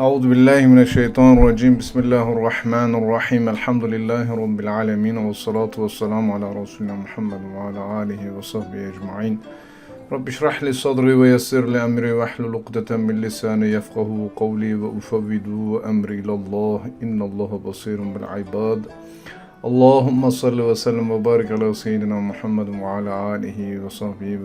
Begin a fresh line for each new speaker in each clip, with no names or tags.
Euzu billahi mineşşeytanirracim. Bismillahirrahmanirrahim. Elhamdülillahi rabbil alamin ve salatu vesselamü ala resulina Muhammed ve ala alihi ve sahbihi ecmaîn. Rabbi şrah li sadri ve yessir li emri ve hlul ukdeten min lisani yefkahu kavli ve ufevvidu emri ilallah. İnnallaha basirun bil ibad. Allahümme salli ve sellem ve barik ala seyyidina Muhammed ve ala alihi ve sahbihi.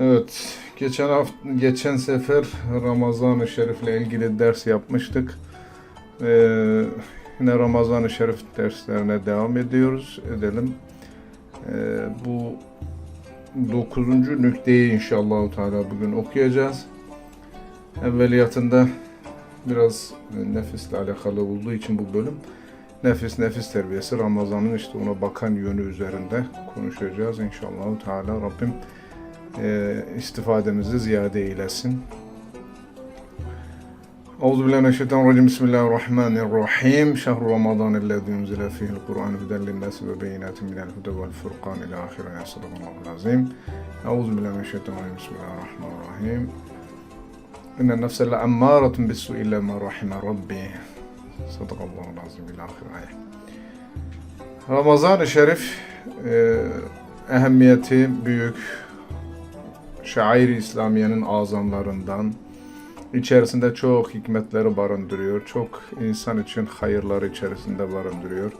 Evet, geçen hafta, geçen sefer Ramazan-ı Şerif'le ilgili ders yapmıştık. Ee, yine Ramazan-ı Şerif derslerine devam ediyoruz, edelim. Ee, bu dokuzuncu nükteyi inşallah Teala bugün okuyacağız. Evveliyatında biraz nefisle alakalı olduğu için bu bölüm nefis nefis terbiyesi Ramazan'ın işte ona bakan yönü üzerinde konuşacağız inşallah Teala Rabbim e, istifademizi ziyade eylesin. Euzu billahi mineşşeytanirracim. Bismillahirrahmanirrahim. Şehru Ramazan ellezî unzile fîhil Kur'an huden linnâsi ve beyinatin minel huda vel furqan ila ahire. Sadakallahu'l azîm. Euzu billahi mineşşeytanirracim. Bismillahirrahmanirrahim. İnnen nefse le'emmâratun bis-su'i illa ma rahime rabbi. Sadakallahu'l azîm ila ahire. Ramazan-ı Şerif e, ehemmiyeti büyük, şair İslamiye'nin azamlarından, içerisinde çok hikmetleri barındırıyor, çok insan için hayırları içerisinde barındırıyor.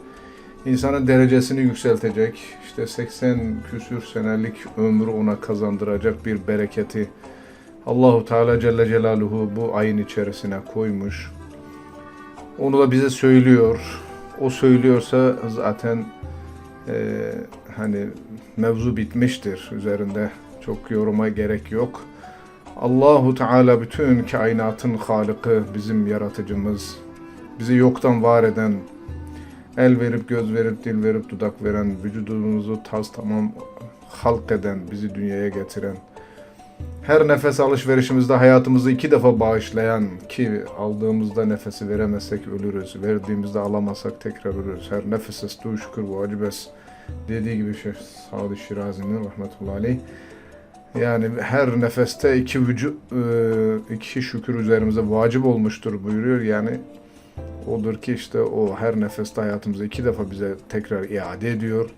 İnsanın derecesini yükseltecek, işte 80 küsür senelik ömrü ona kazandıracak bir bereketi Allahu Teala Celle Celaluhu bu ayın içerisine koymuş. Onu da bize söylüyor. O söylüyorsa zaten eee, hani mevzu bitmiştir. Üzerinde çok yoruma gerek yok. Allahu Teala bütün kainatın halıkı, bizim yaratıcımız, bizi yoktan var eden, el verip, göz verip, dil verip, dudak veren, vücudumuzu taz tamam halk eden, bizi dünyaya getiren, her nefes alışverişimizde hayatımızı iki defa bağışlayan ki aldığımızda nefesi veremezsek ölürüz, verdiğimizde alamazsak tekrar ölürüz. Her nefes estu şükür vacibes dediği gibi Şeyh Sadi Şirazi'nin rahmetullahi aleyh. Yani her nefeste iki vücut, e, iki şükür üzerimize vacip olmuştur buyuruyor. Yani odur ki işte o her nefeste hayatımızı iki defa bize tekrar iade ediyor.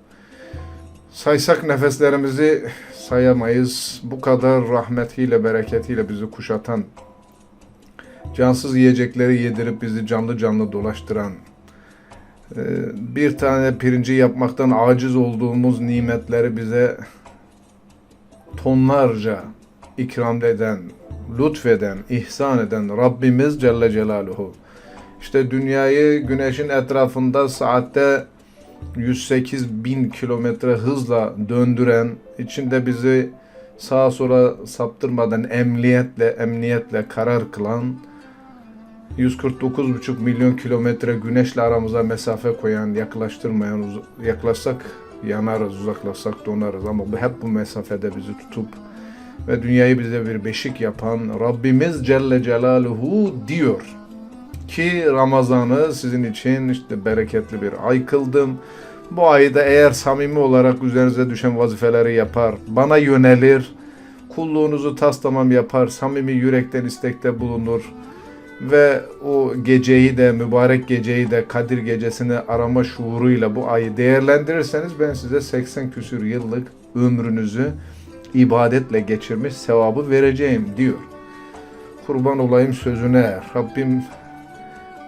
Saysak nefeslerimizi sayamayız. Bu kadar rahmetiyle, bereketiyle bizi kuşatan, cansız yiyecekleri yedirip bizi canlı canlı dolaştıran, e, bir tane pirinci yapmaktan aciz olduğumuz nimetleri bize tonlarca ikram eden, lütfeden, ihsan eden Rabbimiz Celle Celaluhu. İşte dünyayı güneşin etrafında saatte 108 bin kilometre hızla döndüren, içinde bizi sağa sola saptırmadan emniyetle, emniyetle karar kılan, 149,5 milyon kilometre güneşle aramıza mesafe koyan, yaklaştırmayan, yaklaşsak yanarız, uzaklaşsak donarız ama hep bu mesafede bizi tutup ve dünyayı bize bir beşik yapan Rabbimiz Celle Celaluhu diyor ki Ramazan'ı sizin için işte bereketli bir ay kıldım. Bu ayda eğer samimi olarak üzerinize düşen vazifeleri yapar, bana yönelir, kulluğunuzu tas tamam yapar, samimi yürekten istekte bulunur ve o geceyi de mübarek geceyi de Kadir gecesini arama şuuruyla bu ayı değerlendirirseniz ben size 80 küsür yıllık ömrünüzü ibadetle geçirmiş sevabı vereceğim diyor. Kurban olayım sözüne. Rabbim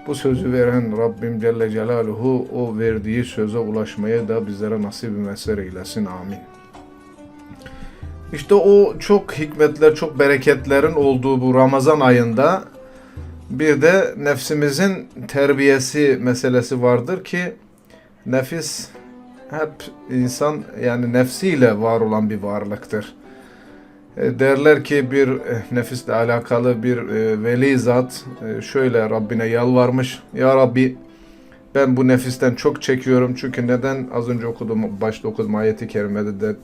bu sözü veren Rabbim Celle Celaluhu o verdiği söze ulaşmayı da bizlere nasip mesler eylesin. Amin. İşte o çok hikmetler, çok bereketlerin olduğu bu Ramazan ayında bir de nefsimizin terbiyesi meselesi vardır ki nefis hep insan yani nefsiyle var olan bir varlıktır. E, Derler ki bir e, nefisle alakalı bir e, veli zat şöyle Rabbine yalvarmış. Ya Rabbi ben bu nefisten çok çekiyorum. Çünkü neden? Az önce okudum, başta okudum ayeti kerimede de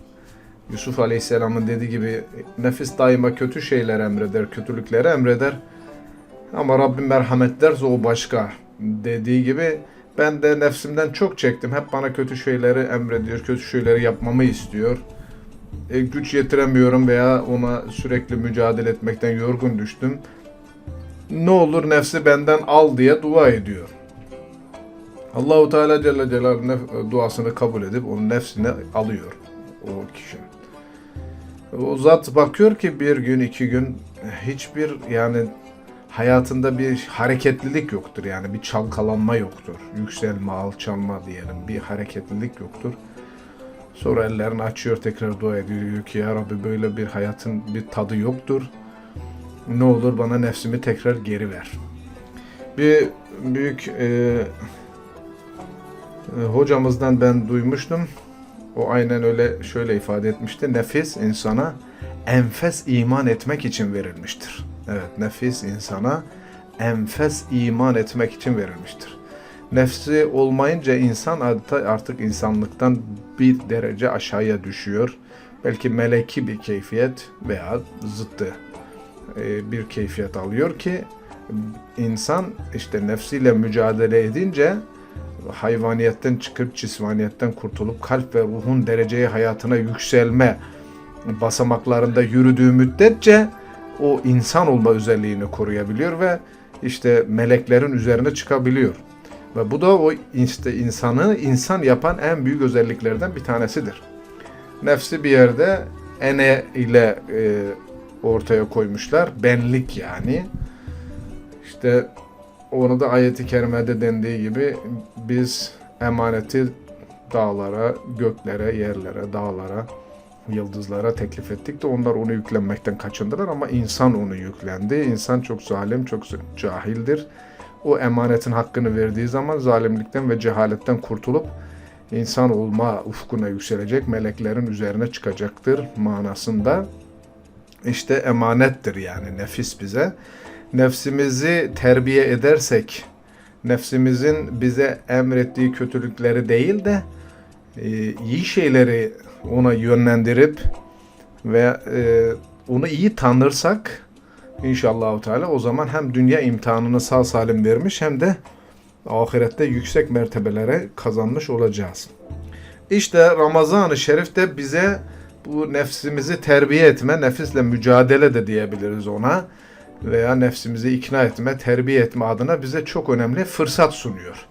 Yusuf Aleyhisselam'ın dediği gibi nefis daima kötü şeyler emreder, kötülükleri emreder. Ama Rabbim merhamet derse o başka dediği gibi ben de nefsimden çok çektim. Hep bana kötü şeyleri emrediyor, kötü şeyleri yapmamı istiyor. e, güç yetiremiyorum veya ona sürekli mücadele etmekten yorgun düştüm. Ne olur nefsi benden al diye dua ediyor. Allahu Teala Celle Celaluhu nef- duasını kabul edip onun nefsini alıyor o kişi. O zat bakıyor ki bir gün iki gün hiçbir yani hayatında bir hareketlilik yoktur yani bir çalkalanma yoktur. Yükselme, alçalma diyelim bir hareketlilik yoktur. Sonra ellerini açıyor tekrar dua ediyor diyor ki ya Rabbi böyle bir hayatın bir tadı yoktur. Ne olur bana nefsimi tekrar geri ver. Bir büyük e, e, hocamızdan ben duymuştum. O aynen öyle şöyle ifade etmişti. Nefis insana enfes iman etmek için verilmiştir. Evet nefis insana enfes iman etmek için verilmiştir. Nefsi olmayınca insan artık insanlıktan bir derece aşağıya düşüyor. Belki meleki bir keyfiyet veya zıttı e, bir keyfiyet alıyor ki insan işte nefsiyle mücadele edince hayvaniyetten çıkıp cismaniyetten kurtulup kalp ve ruhun dereceye hayatına yükselme basamaklarında yürüdüğü müddetçe o insan olma özelliğini koruyabiliyor ve işte meleklerin üzerine çıkabiliyor. Ve bu da o işte insanı insan yapan en büyük özelliklerden bir tanesidir. Nefsi bir yerde ene ile e, ortaya koymuşlar. Benlik yani. İşte onu da ayeti kerimede dendiği gibi biz emaneti dağlara, göklere, yerlere, dağlara, yıldızlara teklif ettik de onlar onu yüklenmekten kaçındılar ama insan onu yüklendi. İnsan çok zalim, çok cahildir. O emanetin hakkını verdiği zaman zalimlikten ve cehaletten kurtulup insan olma ufkuna yükselecek, meleklerin üzerine çıkacaktır manasında. İşte emanettir yani nefis bize. Nefsimizi terbiye edersek, nefsimizin bize emrettiği kötülükleri değil de e, iyi şeyleri ona yönlendirip ve e, onu iyi tanırsak inşallah Teala o zaman hem dünya imtihanını sağ salim vermiş hem de ahirette yüksek mertebelere kazanmış olacağız. İşte Ramazan-ı Şerif de bize bu nefsimizi terbiye etme, nefisle mücadele de diyebiliriz ona veya nefsimizi ikna etme, terbiye etme adına bize çok önemli fırsat sunuyor.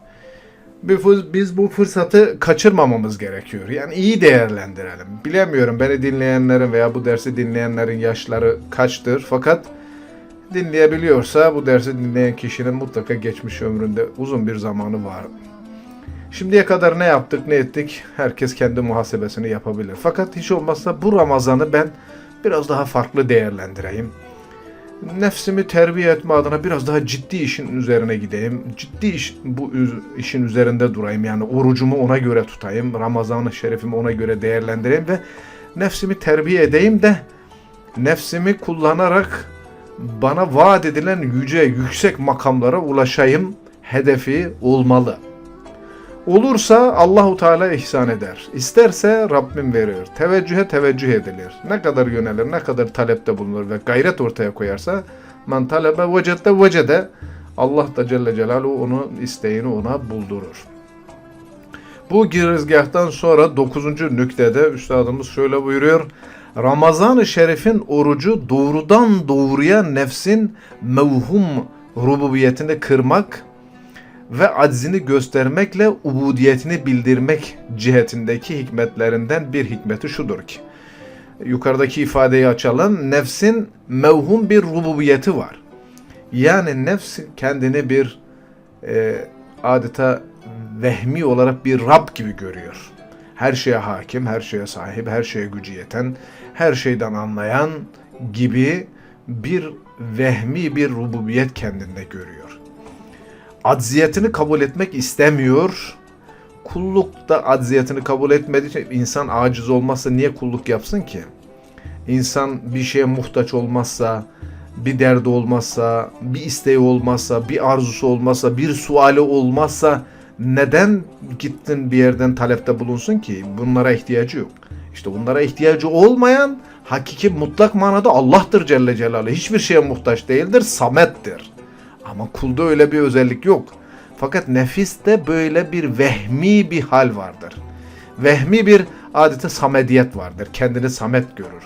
Biz bu fırsatı kaçırmamamız gerekiyor. Yani iyi değerlendirelim. Bilemiyorum beni dinleyenlerin veya bu dersi dinleyenlerin yaşları kaçtır. Fakat dinleyebiliyorsa bu dersi dinleyen kişinin mutlaka geçmiş ömründe uzun bir zamanı var. Şimdiye kadar ne yaptık ne ettik herkes kendi muhasebesini yapabilir. Fakat hiç olmazsa bu Ramazan'ı ben biraz daha farklı değerlendireyim nefsimi terbiye etme adına biraz daha ciddi işin üzerine gideyim. Ciddi iş, bu işin üzerinde durayım. Yani orucumu ona göre tutayım. Ramazan-ı Şerifimi ona göre değerlendireyim ve nefsimi terbiye edeyim de nefsimi kullanarak bana vaat edilen yüce, yüksek makamlara ulaşayım hedefi olmalı. Olursa Allahu Teala ihsan eder. İsterse Rabbim verir. Teveccühe teveccüh edilir. Ne kadar yönelir, ne kadar talepte bulunur ve gayret ortaya koyarsa man talebe vecette vecede Allah da Celle Celaluhu onu isteğini ona buldurur. Bu girizgahtan sonra 9. nüktede üstadımız şöyle buyuruyor. Ramazan-ı Şerif'in orucu doğrudan doğruya nefsin mevhum rububiyetini kırmak ve aczini göstermekle ubudiyetini bildirmek cihetindeki hikmetlerinden bir hikmeti şudur ki, yukarıdaki ifadeyi açalım, nefsin mevhum bir rububiyeti var. Yani nefs kendini bir e, adeta vehmi olarak bir Rab gibi görüyor. Her şeye hakim, her şeye sahip, her şeye gücü yeten, her şeyden anlayan gibi bir vehmi bir rububiyet kendinde görüyor acziyetini kabul etmek istemiyor. Kulluk da acziyetini kabul etmediği için insan aciz olmazsa niye kulluk yapsın ki? İnsan bir şeye muhtaç olmazsa, bir derdi olmazsa, bir isteği olmazsa, bir arzusu olmazsa, bir suali olmazsa neden gittin bir yerden talepte bulunsun ki? Bunlara ihtiyacı yok. İşte bunlara ihtiyacı olmayan hakiki mutlak manada Allah'tır Celle Celaluhu. Hiçbir şeye muhtaç değildir, samettir. Ama kulda öyle bir özellik yok. Fakat nefiste böyle bir vehmi bir hal vardır. Vehmi bir adeta samediyet vardır. Kendini samet görür.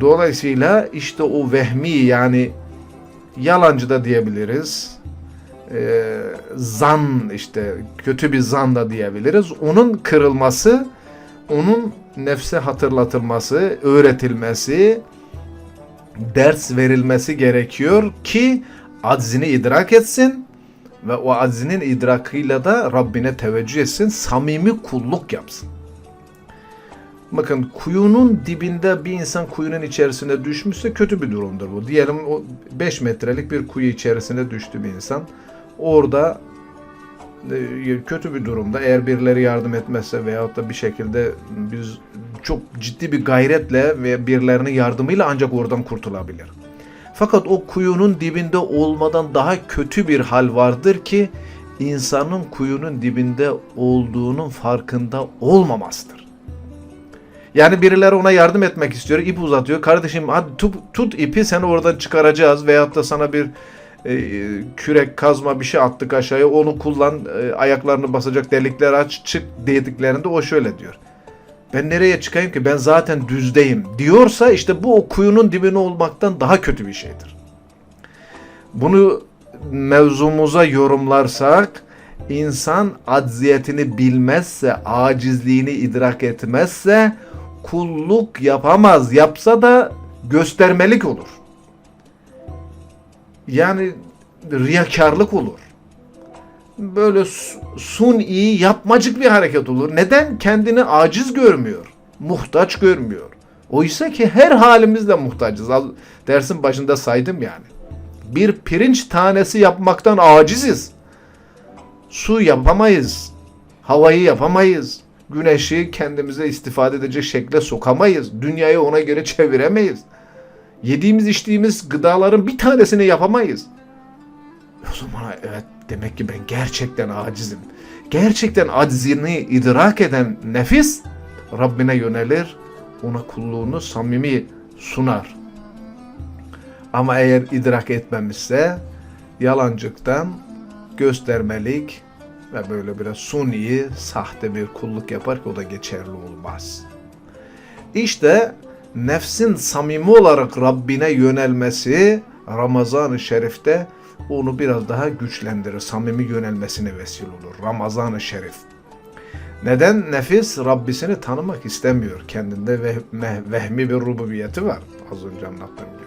Dolayısıyla işte o vehmi yani yalancı da diyebiliriz. Ee, zan işte kötü bir zan da diyebiliriz. Onun kırılması, onun nefse hatırlatılması, öğretilmesi, ders verilmesi gerekiyor ki aczini idrak etsin ve o aczinin idrakıyla da Rabbine teveccüh etsin, samimi kulluk yapsın. Bakın kuyunun dibinde bir insan kuyunun içerisine düşmüşse kötü bir durumdur bu. Diyelim o 5 metrelik bir kuyu içerisine düştü bir insan. Orada e, kötü bir durumda eğer birileri yardım etmezse veyahut da bir şekilde biz çok ciddi bir gayretle ve birilerinin yardımıyla ancak oradan kurtulabilir. Fakat o kuyunun dibinde olmadan daha kötü bir hal vardır ki insanın kuyunun dibinde olduğunun farkında olmamasıdır. Yani birileri ona yardım etmek istiyor, ip uzatıyor. Kardeşim hadi tut, tut ipi seni oradan çıkaracağız veyahut da sana bir e, kürek kazma bir şey attık aşağıya onu kullan e, ayaklarını basacak delikler aç çık dediklerinde o şöyle diyor. Ben nereye çıkayım ki ben zaten düzdeyim diyorsa işte bu o kuyunun dibine olmaktan daha kötü bir şeydir. Bunu mevzumuza yorumlarsak insan acziyetini bilmezse, acizliğini idrak etmezse kulluk yapamaz. Yapsa da göstermelik olur. Yani riyakarlık olur. Böyle suni yapmacık bir hareket olur. Neden? Kendini aciz görmüyor. Muhtaç görmüyor. Oysa ki her halimizde muhtacız. Dersin başında saydım yani. Bir pirinç tanesi yapmaktan aciziz. Su yapamayız. Havayı yapamayız. Güneşi kendimize istifade edecek şekle sokamayız. Dünyayı ona göre çeviremeyiz. Yediğimiz içtiğimiz gıdaların bir tanesini yapamayız. O zaman evet demek ki ben gerçekten acizim. Gerçekten acizini idrak eden nefis Rabbine yönelir, ona kulluğunu samimi sunar. Ama eğer idrak etmemişse yalancıktan göstermelik ve böyle biraz suni, sahte bir kulluk yapar ki o da geçerli olmaz. İşte nefsin samimi olarak Rabbine yönelmesi Ramazan-ı Şerif'te onu biraz daha güçlendirir. Samimi yönelmesine vesile olur. Ramazan-ı Şerif. Neden? Nefis Rabbisini tanımak istemiyor. Kendinde vehmi bir rububiyeti var. Az önce anlattığım gibi.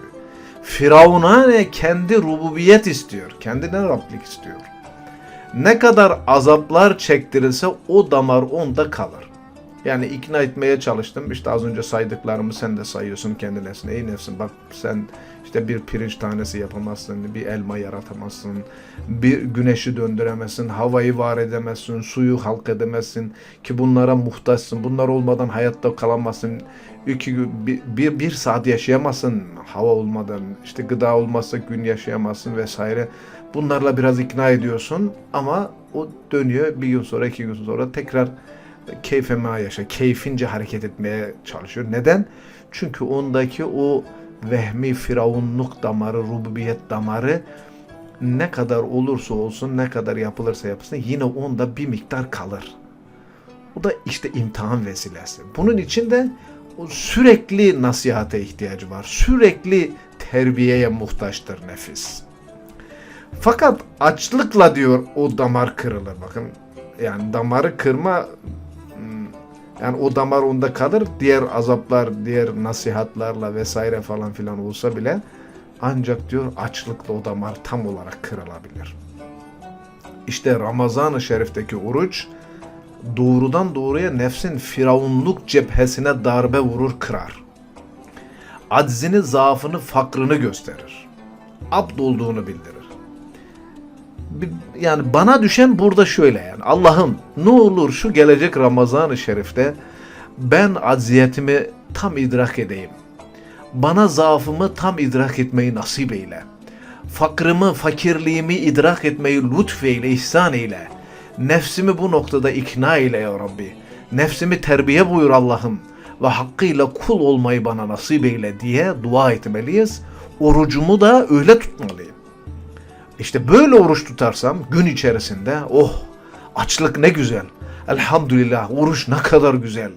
Firavun'a ne? Kendi rububiyet istiyor. Kendine Rablik istiyor. Ne kadar azaplar çektirirse o damar onda kalır. Yani ikna etmeye çalıştım. İşte az önce saydıklarımı sen de sayıyorsun kendi nefsine. Ey nefsin bak sen işte bir pirinç tanesi yapamazsın, bir elma yaratamazsın, bir güneşi döndüremezsin, havayı var edemezsin, suyu halk edemezsin ki bunlara muhtaçsın. Bunlar olmadan hayatta kalamazsın. İki, bir, bir, bir saat yaşayamazsın hava olmadan, işte gıda olmazsa gün yaşayamazsın vesaire. Bunlarla biraz ikna ediyorsun ama o dönüyor bir gün sonra, iki gün sonra tekrar keyfeme yaşa, keyfince hareket etmeye çalışıyor. Neden? Çünkü ondaki o vehmi firavunluk damarı, rububiyet damarı ne kadar olursa olsun, ne kadar yapılırsa yapılsın yine onda bir miktar kalır. O da işte imtihan vesilesi. Bunun için de sürekli nasihate ihtiyacı var. Sürekli terbiyeye muhtaçtır nefis. Fakat açlıkla diyor o damar kırılır. Bakın yani damarı kırma yani o damar onda kalır. Diğer azaplar, diğer nasihatlarla vesaire falan filan olsa bile ancak diyor açlıkla o damar tam olarak kırılabilir. İşte Ramazan-ı Şerif'teki oruç doğrudan doğruya nefsin firavunluk cephesine darbe vurur kırar. Aczini, zaafını, fakrını gösterir. Abd olduğunu bildirir yani bana düşen burada şöyle yani Allah'ım ne olur şu gelecek Ramazan-ı Şerif'te ben aziyetimi tam idrak edeyim. Bana zaafımı tam idrak etmeyi nasip eyle. Fakrımı, fakirliğimi idrak etmeyi lütfeyle, ihsan eyle. Nefsimi bu noktada ikna eyle ya Rabbi. Nefsimi terbiye buyur Allah'ım ve hakkıyla kul olmayı bana nasip eyle diye dua etmeliyiz. Orucumu da öyle tutmalıyım. İşte böyle oruç tutarsam gün içerisinde oh açlık ne güzel. Elhamdülillah oruç ne kadar güzel.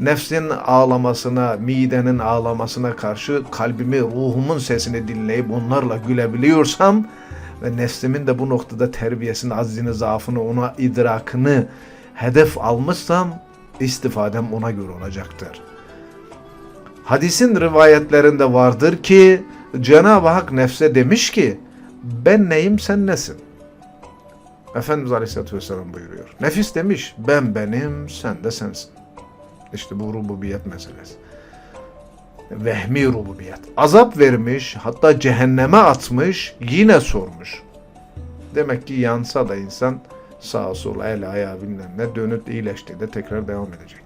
nefsin ağlamasına, midenin ağlamasına karşı kalbimi, ruhumun sesini dinleyip onlarla gülebiliyorsam ve nefsimin de bu noktada terbiyesini, aczini, zaafını, ona idrakını hedef almışsam istifadem ona göre olacaktır. Hadisin rivayetlerinde vardır ki Cenab-ı Hak nefse demiş ki ben neyim sen nesin? Efendimiz Aleyhisselatü Vesselam buyuruyor. Nefis demiş ben benim sen de sensin. İşte bu rububiyet meselesi. Vehmi rububiyet. Azap vermiş hatta cehenneme atmış yine sormuş. Demek ki yansa da insan sağa sola el ayağı bilmem ne dönüp iyileştiğinde tekrar devam edecek.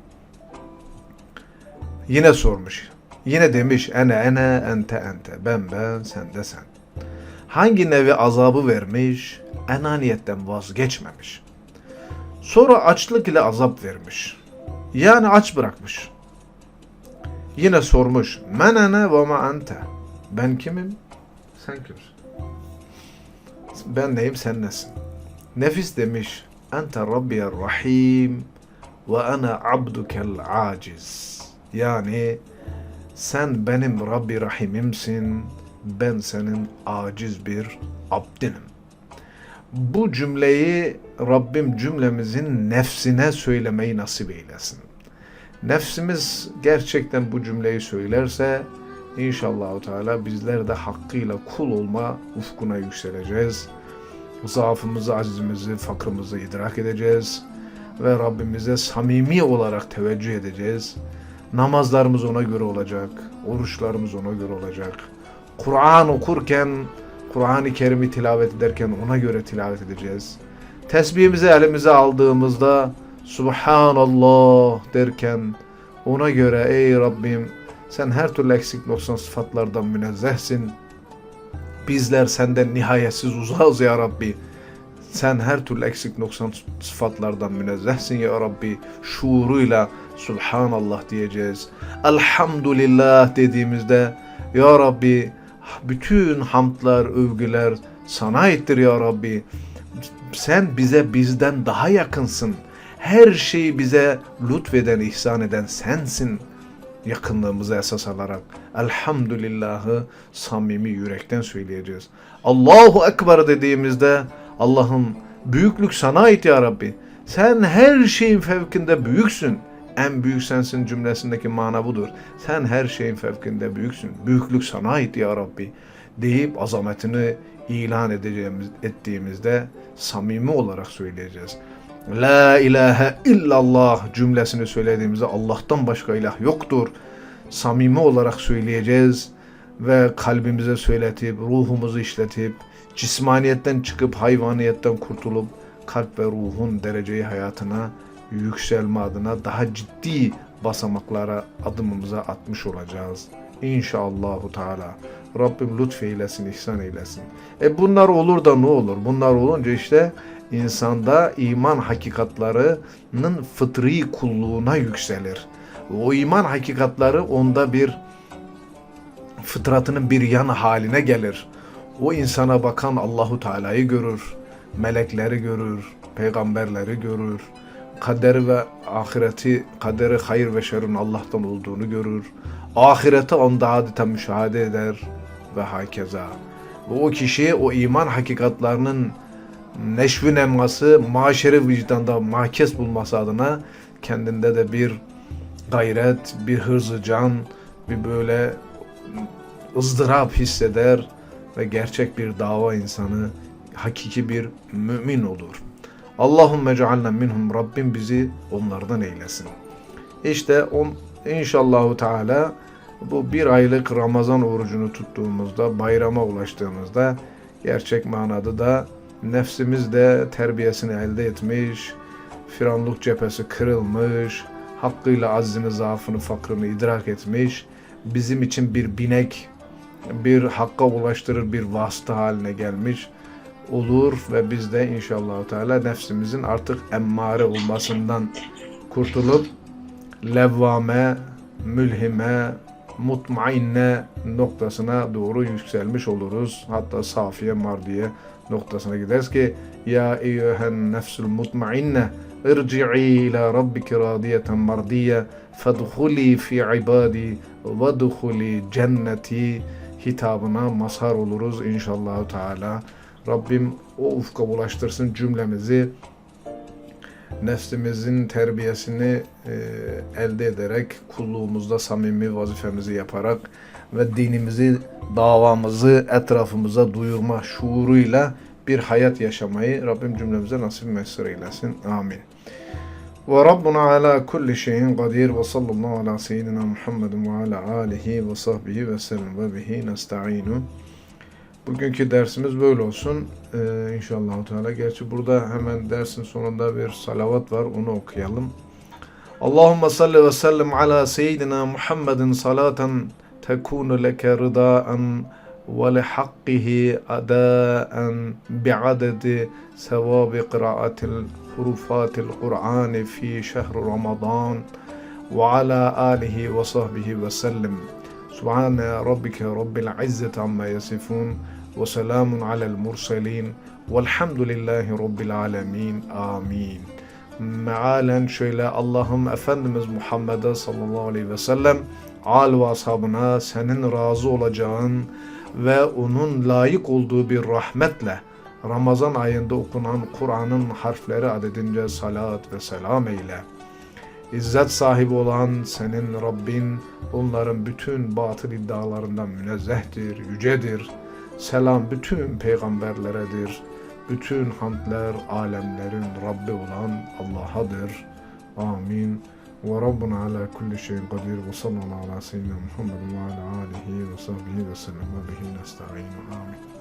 Yine sormuş. Yine demiş ene ene ente ente ben ben sen de sen. Hangi nevi azabı vermiş? Enaniyetten vazgeçmemiş. Sonra açlık ile azap vermiş. Yani aç bırakmış. Yine sormuş. Men ene ve ma ente. Ben kimim? Sen kimsin? Ben neyim sen nesin? Nefis demiş. Ente Rabbiyel Rahim ve ana abdukel aciz. Yani sen benim Rabbi Rahimimsin, ben senin aciz bir abdinim. Bu cümleyi Rabbim cümlemizin nefsine söylemeyi nasip eylesin. Nefsimiz gerçekten bu cümleyi söylerse inşallah Teala bizler de hakkıyla kul olma ufkuna yükseleceğiz. Zaafımızı, acizimizi, fakrımızı idrak edeceğiz ve Rabbimize samimi olarak teveccüh edeceğiz. Namazlarımız ona göre olacak, oruçlarımız ona göre olacak. Kur'an okurken, Kur'an-ı Kerim'i tilavet ederken ona göre tilavet edeceğiz. Tesbihimizi elimize aldığımızda Subhanallah derken ona göre ey Rabbim sen her türlü eksik noksan sıfatlardan münezzehsin. Bizler senden nihayetsiz uzağız ya Rabbi. Sen her türlü eksik noksan sıfatlardan münezzehsin ya Rabbi. Şuuruyla Subhanallah diyeceğiz. Elhamdülillah dediğimizde Ya Rabbi bütün hamdlar, övgüler sana aittir Ya Rabbi. Sen bize bizden daha yakınsın. Her şeyi bize lütfeden, ihsan eden sensin. Yakınlığımıza esas alarak Elhamdülillah'ı samimi yürekten söyleyeceğiz. Allahu Ekber dediğimizde Allah'ım büyüklük sana ait ya Rabbi. Sen her şeyin fevkinde büyüksün. En büyük sensin cümlesindeki mana budur. Sen her şeyin fevkinde büyüksün. Büyüklük sana ait ya Rabbi. Deyip azametini ilan edeceğimiz, ettiğimizde samimi olarak söyleyeceğiz. La ilahe illallah cümlesini söylediğimizde Allah'tan başka ilah yoktur. Samimi olarak söyleyeceğiz ve kalbimize söyletip, ruhumuzu işletip, cismaniyetten çıkıp hayvaniyetten kurtulup kalp ve ruhun dereceyi hayatına yükselme adına daha ciddi basamaklara adımımıza atmış olacağız. İnşallahu Teala. Rabbim lütfeylesin, ihsan eylesin. E bunlar olur da ne olur? Bunlar olunca işte insanda iman hakikatlarının fıtri kulluğuna yükselir. O iman hakikatları onda bir fıtratının bir yanı haline gelir. O insana bakan Allahu Teala'yı görür, melekleri görür, peygamberleri görür, kaderi ve ahireti, kaderi hayır ve şerrin Allah'tan olduğunu görür. Ahireti onda adeta müşahede eder ve hakeza. Ve o kişi o iman hakikatlarının neşvi nemması, maşeri vicdanda mahkes bulması adına kendinde de bir gayret, bir hırzı can, bir böyle ızdırap hisseder ve gerçek bir dava insanı, hakiki bir mümin olur. Allahümme cealna minhum Rabbim bizi onlardan eylesin. İşte on, inşallahu Teala bu bir aylık Ramazan orucunu tuttuğumuzda, bayrama ulaştığımızda gerçek manada da nefsimiz de terbiyesini elde etmiş, firanlık cephesi kırılmış, hakkıyla azzini, zaafını, fakrını idrak etmiş, bizim için bir binek, bir hakka ulaştırır bir vasıta haline gelmiş olur ve biz de inşallah Teala nefsimizin artık emmare olmasından kurtulup levvame, mülhime, mutmainne noktasına doğru yükselmiş oluruz. Hatta safiye, mardiye noktasına gideriz ki Ya eyyühen nefsul mutmainne irci'i ila rabbiki radiyeten mardiye fedhuli fi ibadi ve cenneti hitabına mazhar oluruz inşallah Teala. Rabbim o ufka ulaştırsın cümlemizi nefsimizin terbiyesini e, elde ederek kulluğumuzda samimi vazifemizi yaparak ve dinimizi, davamızı etrafımıza duyurma şuuruyla bir hayat yaşamayı Rabbim cümlemize nasip mesir eylesin. Amin. Ve Rabbuna ala kulli şeyin kadir ve sallallahu ala seyyidina Muhammedin ve ala alihi ve sahbihi ve sellem ve bihi nesta'inu. Bugünkü dersimiz böyle olsun. Ee, inşallah Teala. Gerçi burada hemen dersin sonunda bir salavat var. Onu okuyalım. Allahümme salli ve sellem ala seyyidina Muhammedin salaten tekunu leke rıdaen ve lihakkihi adaen bi'adedi sevabi kıraatil hurufatil Kur'ani fi şehri Ramazan ve ala alihi ve sahbihi ve sellem. Subhane rabbike rabbil izzeti amma yasifun ve selamun alel murselin velhamdülillahi rabbil alemin. Amin. Mealen şöyle Allah'ım Efendimiz Muhammed'e sallallahu aleyhi ve sellem al ve ashabına senin razı olacağın ve onun layık olduğu bir rahmetle Ramazan ayında okunan Kur'an'ın harfleri adedince salat ve selam eyle. İzzet sahibi olan senin Rabbin onların bütün batıl iddialarından münezzehtir, yücedir. Selam bütün peygamberleredir. Bütün hamdler alemlerin Rabbi olan Allah'adır. Amin. Ve Rabbuna ala kulli şeyin kadir ve sallallahu ala seyyidina Muhammed ve ala alihi ve sahbihi ve sellem ve bihi nesta'inu. Amin.